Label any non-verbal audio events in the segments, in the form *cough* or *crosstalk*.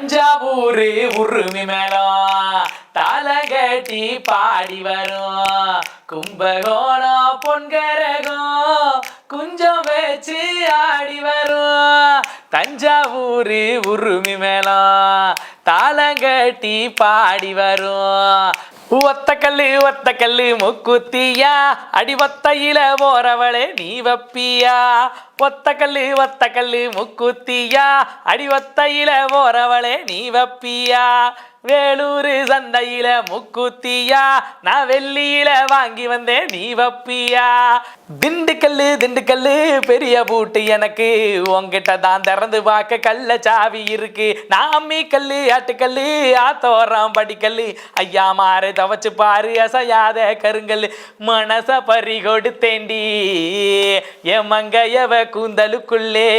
தஞ்சாவூர் உருமி மேளம் தலகட்டி பாடி வரும். கும்பகோணம் பொன்கரகம். குஞ்சம் வச்சு ஆடி வரும். தஞ்சாவூர் உருமி மேளம் தாளங்கட்டி பாடி வரும். ஒத்த கல்லு ஒத்த கல்லு முக்குத்தியா. அடி ஒத்தையில போறவளே நீ வப்பியா. ஒத்த கல்லு ஒத்த கல்லு முக்குத்தியா? அடி ஒத்தையில போறவளே நீ வப்பியா? வேலூர் சந்தையில முக்குத்தியா? நான் வெள்ளியில வாங்கி வந்தேன் நீ வப்பியா? திண்டுக்கல்லு திண்டுக்கல்லு பெரிய பூட்டு எனக்கு. உன்கிட்ட தான் திறந்து பார்க்க கல்ல சாவி இருக்கு. நான் அம்மி கல்லு ஆட்டுக்கல்லு ஆத்தோரம் படிக்கல்லு. ஐயா மாறு தவச்சு பாரு அசையாத கருங்கல்லு. மனச பறி கொடுத்தேண்டி என் மங்கையவ கூந்தலுக்குள்ளே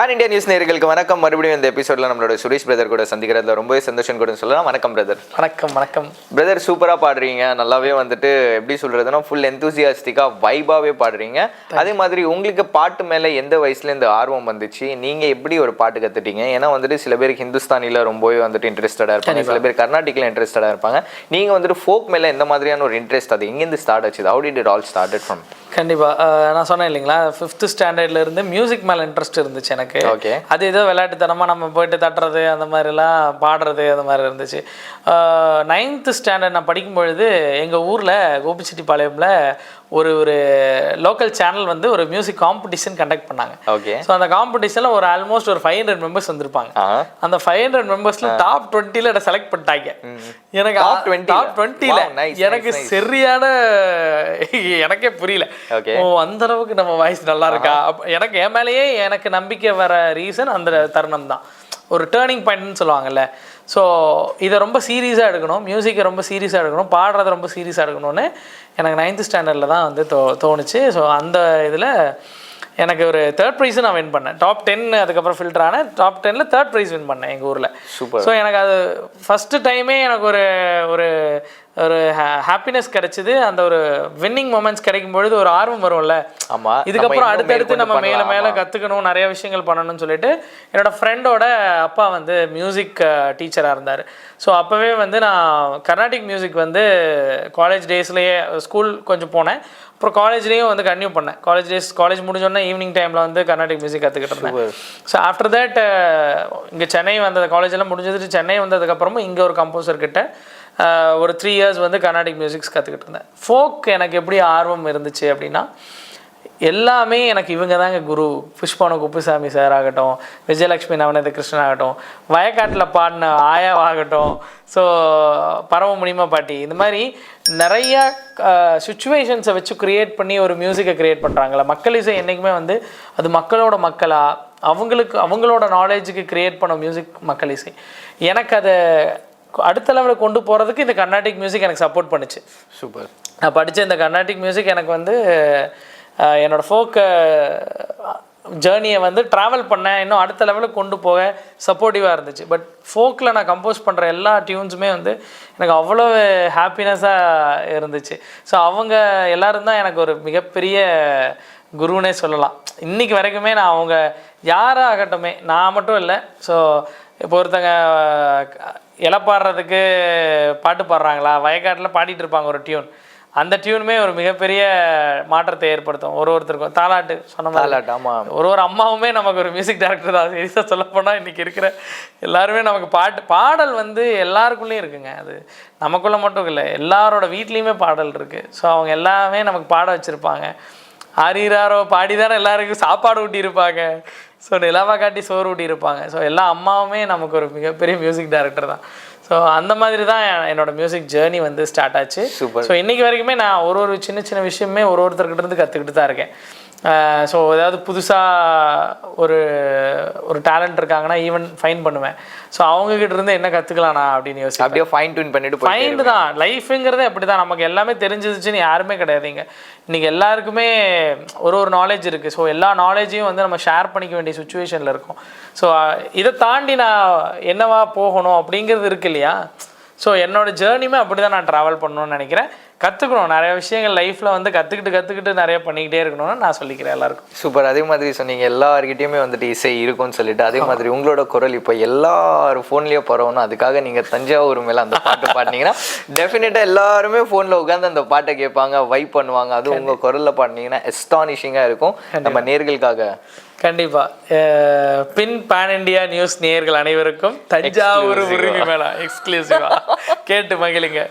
பேன் இந்தியா நியூஸ் நேயர்களுக்கு வணக்கம். மறுபடியும் இந்த எபிசோட்ல நம்மளோட சுரேஷ் பிரதர் கூட சந்திக்கிறதுல ரொம்பவே சந்தோஷம் கூட சொல்லலாம். வணக்கம் பிரதர் வணக்கம் வணக்கம். பிரதர் சூப்பரா பாடுறீங்க. நல்லாவே வந்துட்டு எப்படி சொல்றதுன்னா ஃபுல் எந்தூசியாஸ்டிக்கா வைபாவே பாடுறீங்க. அதே மாதிரி உங்களுக்கு பாட்டு மேல எந்த வயசுல இந்த ஆர்வம் வந்துச்சு? நீங்க எப்படி ஒரு பாட்டு கத்துட்டீங்க? ஏன்னா வந்துட்டு சில பேருக்கு ஹிந்துஸ்தானில ரொம்பவே வந்துட்டு இன்ட்ரெஸ்டடா இருப்பாங்க. சில பேர் கர்நாடிக்ல இன்ட்ரெஸ்டடா இருப்பாங்க. நீங்க வந்துட்டு ஃபோக் மேல எந்த மாதிரியான ஒரு இன்ட்ரெஸ்ட் அது எங்கேருந்து ஸ்டார்ட் ஆச்சு? How did it all started from கண்டிப்பாக நான் சொன்னேன் இல்லைங்களா? ஃபிஃப்த்து ஸ்டாண்டர்ட்ல இருந்து மியூசிக் மேலே இன்ட்ரெஸ்ட் இருந்துச்சு எனக்கு. ஓகே அது ஏதோ விளையாட்டுத்தனமாக நம்ம போயிட்டு தட்டுறது அந்த மாதிரிலாம் பாடுறது அந்த மாதிரி இருந்துச்சு. நைன்த்து ஸ்டாண்டர்ட் நான் படிக்கும் பொழுது எங்கள் ஊரில் கோபிச்செட்டிப்பாளையமில் ஒரு ஒரு லோக்கல் சேனல் வந்து ஒரு மியூசிக் காம்படிஷன் கண்டக்ட் பண்ணாங்க. ஓகே ஸோ அந்த காம்படிஷனில் ஒரு ஆல்மோஸ்ட் ஒரு ஃபைவ் ஹண்ட்ரட் மெம்பர்ஸ் வந்திருப்பாங்க. அந்த ஃபைவ் ஹண்ட்ரட் மெம்பர்ஸ்ல டாப் டுவெண்ட்டில என்ன செலக்ட் பண்ணிட்டாங்க. எனக்கு Top 20 ல? டாப் டுவெண்ட்டில Wow, nice, எனக்கு. சரியான எனக்கே புரியல. ஓ அந்த அளவுக்கு நம்ம வாய்ஸ் நல்லா இருக்கா? எனக்கு என் மேலேயே எனக்கு நம்பிக்கை வர ரீசன் அந்த தருணம் தான் ஒரு டேர்னிங் பாயிண்ட்னு சொல்லுவாங்கல்ல. ஸோ இதை ரொம்ப சீரியஸாக எடுக்கணும். மியூசிக்கை ரொம்ப சீரியஸாக எடுக்கணும். பாடுறதை ரொம்ப சீரியஸாக எடுக்கணும்னு எனக்கு நைன்த்து ஸ்டாண்டர்டில் தான் வந்து தோ தோணுச்சு. ஸோ அந்த இதில் எனக்கு ஒரு தேர்ட் ப்ரைஸும் நான் வின் பண்ணேன். டாப் டென் அதுக்கப்புறம் ஃபில்டர் ஆனேன். டாப் டென்னில் தேர்ட் ப்ரைஸ் வின் பண்ணேன் எங்கள் ஊரில். Super. ஸோ எனக்கு அது ஃபஸ்ட்டு டைமே எனக்கு ஒரு ஒரு ஒரு ஹாப்பினஸ் கிடைச்சிது. அந்த ஒரு வின்னிங் மூமெண்ட்ஸ் கிடைக்கும் பொழுது ஒரு ஆர்வம் வரும்ல. ஆமா. இதுக்கப்புறம் அடுத்தடுத்து நம்ம மேலே. மேலே. கற்றுக்கணும் நிறைய விஷயங்கள் பண்ணணும்னு சொல்லிட்டு என்னோட ஃப்ரெண்டோட அப்பா வந்து மியூசிக் டீச்சராக இருந்தார். ஸோ அப்போவே வந்து நான் கர்நாடிக் மியூசிக் வந்து காலேஜ் டேஸ்லேயே ஸ்கூல் கொஞ்சம் போனேன். அப்புறம் காலேஜ்லேயும் வந்து கன்டினியூ பண்ணேன். காலேஜ் டேஸ் காலேஜ் முடிஞ்சோடனே ஈவினிங் டைமில் வந்து கர்நாடிக் மியூசிக் கற்றுக்கிட்டு இருந்தேன். ஸோ ஆஃப்டர் தட் இங்கே சென்னை வந்தது காலேஜ் எல்லாம் முடிஞ்சதுட்டு சென்னை வந்ததுக்கப்புறமும் இங்கே ஒரு கம்போசர் கிட்ட அஹ், ஒரு த்ரீ இயர்ஸ் வந்து கர்நாடிக் மியூசிக்ஸ் கற்றுக்கிட்டு இருந்தேன். ஃபோக் எனக்கு எப்படி ஆர்வம் இருந்துச்சு அப்படின்னா எல்லாமே எனக்கு இவங்க தாங்க குரு. புஷ்பன குப்புசாமி சார் ஆகட்டும் விஜயலட்சுமி நவநீத கிருஷ்ணன் ஆகட்டும் வயக்காட்டில் பாடின ஆயாவாகட்டும் ஸோ பரம முனிமா பாட்டி இந்த மாதிரி நிறையா சுச்சுவேஷன்ஸை வச்சு க்ரியேட் பண்ணி ஒரு மியூசிக்கை க்ரியேட் பண்ணுறாங்களா மக்கள் இசை என்றைக்குமே வந்து அது மக்களோட மக்களாக அவங்களுக்கு அவங்களோட நாலேஜுக்கு க்ரியேட் பண்ண மியூசிக் மக்கள் இசை. எனக்கு அதை அடுத்த லெவலில் கொண்டு போகிறதுக்கு இந்த கர்நாடிக் மியூசிக் எனக்கு சப்போர்ட் பண்ணுச்சு. சூப்பர் நான் படித்த இந்த கர்நாடிக் மியூசிக் எனக்கு வந்து அஹ், என்னோட ஃபோக் ஜேர்னியை வந்து ட்ராவல் பண்ணேன். இன்னும் அடுத்த லெவலுக்கு கொண்டு போக சப்போர்ட்டிவாக இருந்துச்சு. பட் ஃபோக்கில் நான் கம்போஸ் பண்ணுற எல்லா டியூன்ஸுமே வந்து எனக்கு அவ்வளோ ஹாப்பினஸ்ஸாக இருந்துச்சு. ஸோ அவங்க எல்லாரும் தான் எனக்கு ஒரு மிகப்பெரிய குருனே சொல்லலாம். இன்னைக்கு வரைக்குமே நான் அவங்க யாராகட்டுமே நான் மட்டும் இல்லை. ஸோ இப்போ ஒருத்தங்க இலை பாடுறதுக்கு பாட்டு பாடுறாங்களா? வயக்காட்டில் பாடிட்டு இருப்பாங்க ஒரு டியூன் அந்த டியூனுமே ஒரு மிகப்பெரிய மாற்றத்தை ஏற்படுத்தும். ஒரு ஒருத்தருக்கும். தாலாட்டு சொன்ன தாலாட்டு, ஆமா. ஒரு ஒரு அம்மாவுமே நமக்கு ஒரு மியூசிக் டைரக்டர் தான். சீரியஸாக சொல்ல போனால் இன்றைக்கி இருக்கிற எல்லாருமே நமக்கு பாட்டு பாடல் வந்து எல்லாருக்குள்ளேயும் இருக்குங்க. அது நமக்குள்ள மட்டும் இல்லை. எல்லாரோட வீட்லேயுமே பாடல் இருக்குது ஸோ அவங்க எல்லாமே நமக்கு பாட வச்சுருப்பாங்க. ஆறீராரோ பாடி தானே எல்லாருக்கும் சாப்பாடு ஊட்டியிருப்பாங்க. ஸோ நிலாவா காட்டி சோறு ஊட்டியிருப்பாங்க ஸோ எல்லா அம்மாவுமே நமக்கு ஒரு மிகப்பெரிய மியூசிக் டைரக்டர் தான். ஸோ அந்த மாதிரி தான் என்னோட மியூசிக் ஜேர்னி வந்து ஸ்டார்ட் ஆச்சு. Super. ஸோ இன்னைக்கு வரைக்குமே நான் ஒரு ஒரு சின்ன சின்ன விஷயமே ஒரு ஒருத்தர்கிட்ட இருந்து கற்றுக்கிட்டு தான் இருக்கேன். ஸோ ஏதாவது புதுசாக ஒரு ஒரு டேலண்ட் இருக்காங்கன்னா ஈவன் ஃபைன் பண்ணுவேன். ஸோ அவங்ககிட்ட இருந்து என்ன கற்றுக்கலாம்ண்ணா அப்படின்னு யோசிப்பேன். அப்படியே ஃபைன் டியூன் பண்ணிட்டு ஃபைண்டு தான். லைஃபுங்கிறதே அப்படி தான் நமக்கு எல்லாமே தெரிஞ்சிருச்சுன்னு யாருமே கிடையாதுங்க. இன்றைக்கி எல்லாருக்குமே ஒரு ஒரு நாலேஜ் இருக்குது ஸோ எல்லா நாலேஜையும் வந்து நம்ம ஷேர் பண்ணிக்க வேண்டிய சுச்சுவேஷனில் இருக்கும். ஸோ இதை தாண்டி நான் என்னவா போகணும் அப்படிங்கிறது இருக்கு இல்லையா? ஸோ என்னோட ஜேர்னியுமே அப்படி தான் நான் ட்ராவல் பண்ணணும்னு நினைக்கிறேன். கற்றுக்கணும் நிறைய விஷயங்கள் லைஃப்பில் வந்து கற்றுக்கிட்டு கற்றுக்கிட்டு நிறைய பண்ணிக்கிட்டே இருக்கணும்னு நான் சொல்லிக்கிறேன் எல்லாருக்கும். சூப்பர். அதே மாதிரி சொன்னீங்க எல்லார்கிட்டயுமே வந்துட்டு இசை இருக்கும்னு சொல்லிட்டு. அதே மாதிரி உங்களோட குரல் இப்போ எல்லாரும் ஃபோன்லயே பரவணும். அதுக்காக நீங்க தஞ்சாவூர் மேல அந்த பாட்டு *laughs* பாடினீங்கன்னா டெஃபினட்டா எல்லாருமே ஃபோன்ல உட்காந்து அந்த பாட்டை கேட்பாங்க வைப் பண்ணுவாங்க. அதுவும் உங்க குரல்ல பாடினீங்கன்னா எஸ்டானிஷிங்கா இருக்கும். நம்ம நேர்களுக்காக கண்டிப்பா. அஹ் பின் பேன் இண்டியா நியூஸ் நேயர்கள் அனைவருக்கும் தஞ்சாவூர் உரிமை மேளா. எக்ஸ்க்ளூசிவா கேட்டு மகிழுங்க.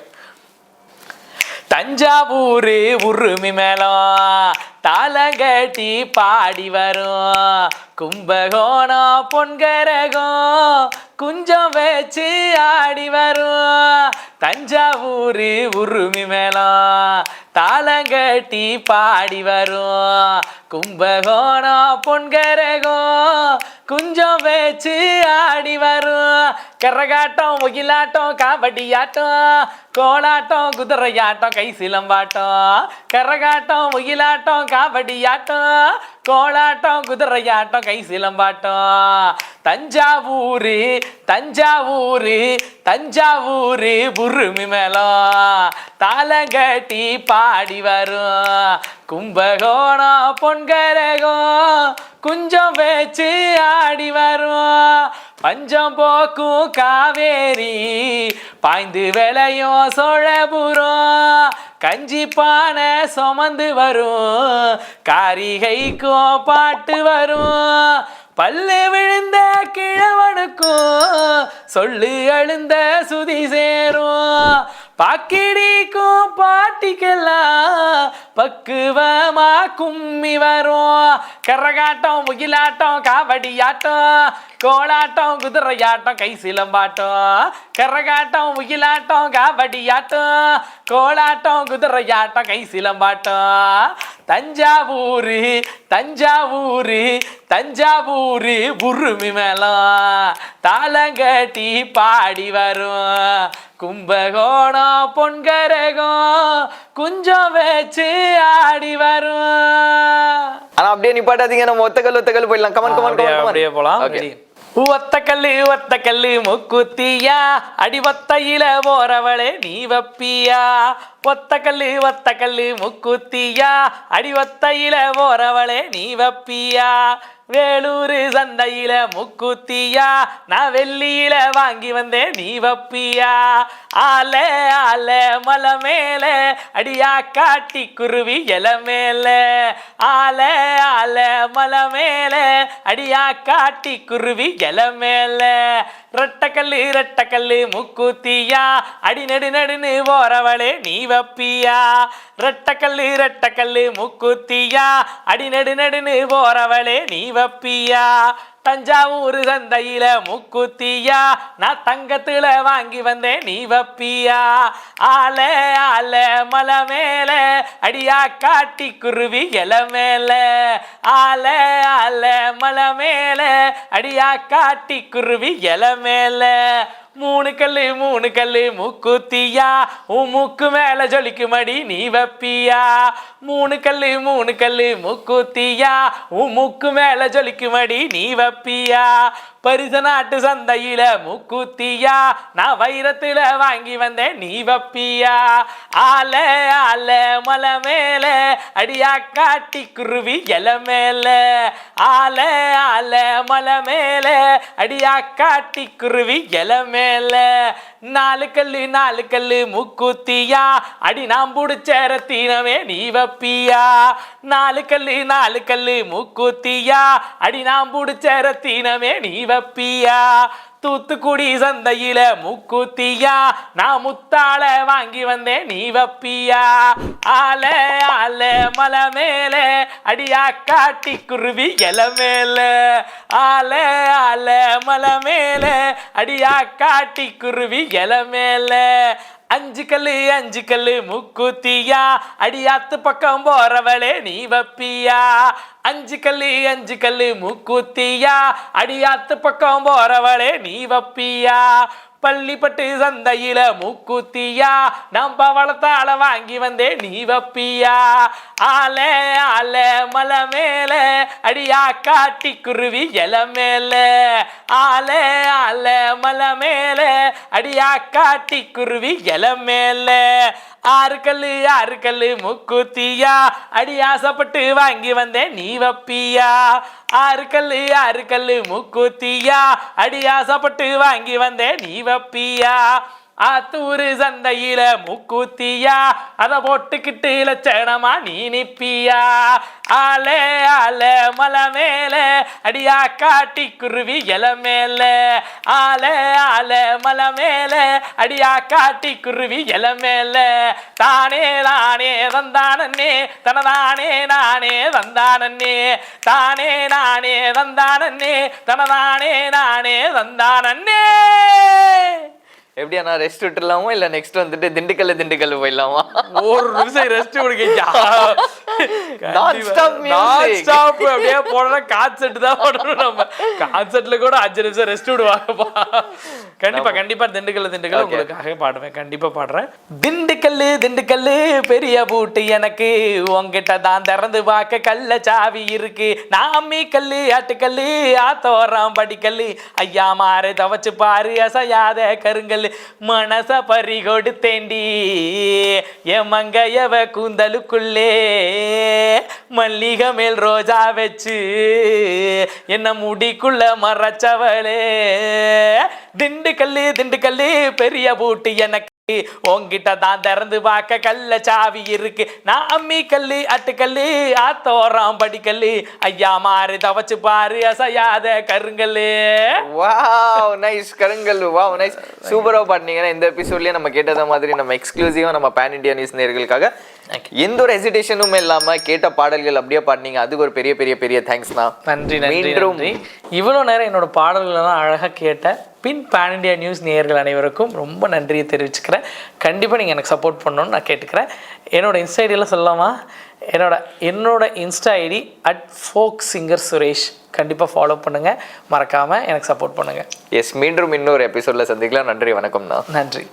தஞ்சாவூர் உருமி மேளம். தாளங்கட்டி பாடி வரும். கும்பகோணம் பொன்கரகம். குஞ்சம் வச்சு ஆடி வரும். தஞ்சாவூர் உருமி மேளம். தாளங்கட்டி பாடி வரும். கும்பகோணம் பொன்கரகோ குஞ்சம் பேச்சு ஆடி வரும். கரகாட்டம் ஒகிலாட்டம் காவடி ஆட்டம் கோலாட்டம் குதிரையாட்டம் கை சிலம்பாட்டம். கரகாட்டம் ஒகிலாட்டம் காவடி ஆட்டம் கோலாட்டம் குதிரையாட்டம் கை சிலம்பாட்டம். தஞ்சாவூர் தஞ்சாவூர் தஞ்சாவூர் புருமி மேலோ தலங்கட்டி பாடி வரும். கும்பகோணம் பொன்கரகம் குஞ்சம் வச்சு ஆடி வரும். பஞ்சம் போக்கும் காவேரி பாய்ந்து விளையும் சோழபுரம். கஞ்சி பானை சுமந்து வரும் காரிகைக்கும் பாட்டு வரும். பல்லு விழுந்த கிழவனுக்கும் சொல்லு அழுந்த சுதி சேரும் பாக்கிடிக்கும் பாட்டிக்கெல்லாம் பக்குவமா கும்மி வரும் கரகாட்டம் முகிலாட்டம் காவடி ஆட்டம் கோலாட்டம் குதிரையாட்டம் கை சிலம்பாட்டம். கரகாட்டம் முகிலாட்டம் காவடி ஆட்டம் கோலாட்டம் குதிரையாட்டம் கை சிலம்பாட்டம். தஞ்சாவூர் தஞ்சாவூர் தஞ்சாவூர் புருமி மேளம். தாளங்கட்டி பாடி வரும். கும்பகோணம் பொன்கரகம் குஞ்சம் வச்சு ஆடி வரும். ஆனா அப்படியே நிப்பாட்டாதீங்க. நம்ம ஒத்தக்கல் ஒத்தக்கல் போயிடலாம். கமன் கமன் அப்படியே போலாம். ஒத்த கல்லு ஒத்த கல்லு முக்குத்தியா? அடிவத்தையில போறவளே நீ வப்பியா? ஒத்த கல்லு ஒத்த கல்லு முக்குத்தியா. அடி ஒத்தையில போறவளே நீ வப்பியா. வேலூர் சந்தையில முக்குத்தியா. நான் வெள்ளியில வாங்கி வந்தேன் நீ வப்பியா. ஆல ஆல மலை மேல. அடியா காட்டி குருவி இல மேல. ஆல ஆல மலை மேல. அடியா காட்டி குருவி இல மேல. ரெட்டக்கல்லு ரெட்டக்கல்லு முக்குத்தியா? அடி நடு நடுன்னு போறவளே நீ வப்பியா? ரெட்டக்கல்லு ரெட்டக்கல்லு முக்குத்தியா? அடி நடு நடுன்னு போறவளே நீ வப்பியா? தஞ்சாவூர் சந்தையில முக்குத்தியா. நான் தங்கத்துல வாங்கி வந்தேன் நீ வப்பியா. ஆல ஆல மலை மேல. அடியா காட்டி குருவி இல மேல. ஆல ஆல மலை மேல. அடியா காட்டி குருவி இல மேல. மூணு கல்லு மூணு கல்லு முக்குத்தியா. உன் முக்கு மேல ஜொலிக்குமடி நீ வப்பியா. மூணு கல்லு மூணு கல்லு முக்குத்தியா? உன் முக்கு மேல ஜொலிக்குமடி நீ வப்பியா? பரிச நாட்டு சந்தையில முக்குத்தியா? நான் வைரத்துல வாங்கி வந்தேன் நீ வப்பியா? ஆல ஆல மலை மேல அடியா காட்டி குருவி இல மேல. ஆல ஆல மலை மேல அடியா காட்டி குருவி இல மேல. நாலு கல்லு நாலு கல்லு முக்குத்தியா. அடி நாம் புடிச்ச ரத்தினமே நீ வப்பியா. நாலு கல்லு நாலு கல்லு முக்குத்தியா. அடி நாம் புடிச்ச ரத்தினமே நீ வப்பியா. தூத்துக்குடி சந்தையில முக்குத்தியா? நான் முத்தால வாங்கி வந்தேன் நீ வப்பியா? ஆல ஆல மலை மேல அடியா காட்டி குருவி இல மேல. ஆல ஆல மலை மேல அடியா காட்டி குருவி இல மேல. அஞ்சு கல்லு அஞ்சு கல்லு முக்குத்தியா? அடியாத்து பக்கம் போறவளே நீ வப்பியா? அஞ்சு கல்லு அஞ்சு கல்லு முக்குத்தியா? அடியாத்து பக்கம் போறவளே நீ வப்பியா? பள்ளிப்பட்டு சந்தையில மூக்குத்தியா? நான் பவளத்தால வாங்கி வந்தே நீ வப்பியா? ஆல ஆல மலை மேல அடியா காட்டி குருவி இல மேல. ஆல ஆல மலை மேல அடியா காட்டி குருவி இல மேல. ஆறு கல்லு ஆறு கல்லு முக்குத்தியா. அடி ஆசைப்பட்டு வாங்கி வந்தேன் நீ வப்பியா. ஆறு கல்லு ஆறு கல்லு முக்குத்தியா. அடி ஆசைப்பட்டு வாங்கி வந்தேன் நீ வப்பியா. ஆத்தூரு சந்தையில முக்கூத்தியா? அத போட்டுக்கிட்டு லட்சணமா நீ நிப்பியா? ஆலே ஆலே மலை மேல அடியா காட்டி குருவி இல மேல ஆலே ஆலே மலை மேல அடியா காட்டி குருவி இல மேல தானே தானே வந்தானே தனதானே நானே வந்தானே தானே நானே வந்தானே தனதானே நானே தந்தானே எப்படியா ரெஸ்ட் விட்டுலாமா இல்ல நெக்ஸ்ட் வந்துட்டு திண்டுக்கல்ல திண்டுக்கல் போயிடலாமா? ஒரு நிமிஷம் ரெஸ்ட் கொடுங்க *laughs* அப்படியே போடணும் கான்செர்ட் தான் போடணும் நம்ம. கான்செர்ட்ல கூட அஞ்சு நிமிஷம் ரெஸ்ட் விடுவாங்கப்பா. கண்டிப்பா கண்டிப்பா. திண்டுக்கல் திண்டுக்கல் உங்களுக்காக பாடுவேன். கண்டிப்பா பாடுறேன். திண்டுக்கல்லு திண்டுக்கல்லு பெரிய பூட்டு எனக்கு. உங்ககிட்ட தான் திறந்து பார்க்க கல்ல சாவி இருக்கு. நாமி கல்லு ஆட்டுக்கல்லு ஆத்தோரம் படிக்கல்லு. ஐயா மாறு தவச்சு பாரு அசையாத கருங்கல்லு மனச பறி கொடுத்தேண்டி என் மங்கையவ கூந்தலுக்குள்ளே. மல்லிகை மேல் ரோஜா வச்சு என்ன முடிக்குள்ள மறைச்சவளே. திண்டுக்கல்லு திண்டுக்கல்லு பெரிய பூட்டு எனக்கு. உன்கிட்ட தான் திறந்து பார்க்க கல்ல சாவி இருக்கு. நான் அம்மி கல்லு அட்டுக்கல்லு ஆத்தோரம் படிக்கல்லு ஐயா மாறு தவச்சு பாரு அசையாத கருங்கல்லு. வாவ் நைஸ் கருங்கல் வாவ் நைஸ் சூப்பரா பாடினீங்கன்னா இந்த எபிசோட்லயே நம்ம கேட்டத மாதிரி நம்ம எக்ஸ்க்ளூசிவா நம்ம பேன் இண்டியா நியூஸ் நேர்களுக்காக எந்த ஒரு ஹெசிடேஷனும் இல்லாம கேட்ட பாடல்கள் அப்படியே பாடினீங்க அதுக்கு ஒரு பெரிய பெரிய பெரிய தேங்க்ஸ் தான் நன்றி நன்றி மீண்டும் நன்றி. இவ்வளோ நேரம் என்னோட பாடல்களெல்லாம் அழகாக கேட்ட பின் பேன் இண்டியா நியூஸ் நேயர்கள் அனைவருக்கும் ரொம்ப நன்றியை தெரிவிச்சுக்கிறேன். கண்டிப்பாக நீங்கள் எனக்கு சப்போர்ட் பண்ணணும்னு நான் கேட்டுக்கிறேன். என்னோட இன்ஸ்டா ஐடியெல்லாம் சொல்லலாமா? என்னோட என்னோட Insta ID at folk singer Suresh கண்டிப்பாக ஃபாலோ பண்ணுங்கள் மறக்காமல் எனக்கு சப்போர்ட் பண்ணுங்கள் எஸ் மீண்டும் இன்னொரு எபிசோட்ல சந்திக்கலாம். நன்றி வணக்கம்ண்ணா. நன்றி.